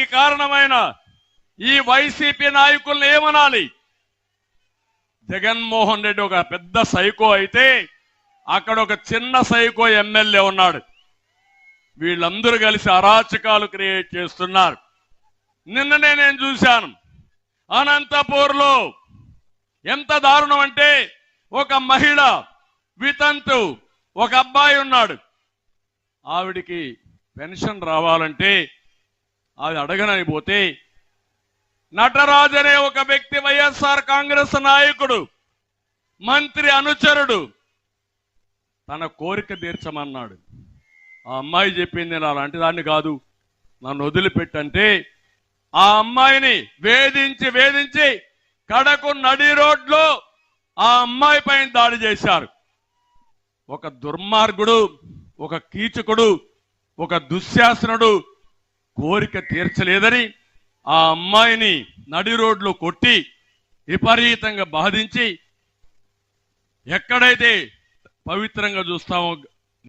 దానికి కారణమైన ఈ వైసీపీ నాయకుల్ని ఏమనాలి? జగన్మోహన్ రెడ్డి ఒక పెద్ద సైకో అయితే అక్కడ ఒక చిన్న సైకో ఎమ్మెల్యే ఉన్నాడు. వీళ్ళందరూ కలిసి అరాచకాలు క్రియేట్ చేస్తున్నారు. నిన్ననే నేను చూశాను. అనంతపూర్లో ఎంత దారుణం అంటే ఒక మహిళ వితంతు ఒక అబ్బాయి ఉన్నాడు. ఆవిడికి పెన్షన్ రావాలంటే అది అడగనని పోతే నటరాజ్ అనే ఒక వ్యక్తి వైఎస్ఆర్ కాంగ్రెస్ నాయకుడు మంత్రి అనుచరుడు. తన కోరిక తీర్చమన్నాడు. ఆ అమ్మాయి చెప్పింది నేను అలాంటి దాన్ని కాదు. నన్ను వదిలిపెట్టంటే ఆ అమ్మాయిని వేధించి వేధించి కడకు నడి రోడ్లో ఆ అమ్మాయి పైన దాడి చేశారు. ఒక దుర్మార్గుడు ఒక కీచకుడు ఒక దుశ్శాసనుడు కోరిక తీర్చలేదని ఆ అమ్మాయిని నడి రోడ్లో కొట్టి విపరీతంగా బాధించి ఎక్కడైతే పవిత్రంగా చూస్తామో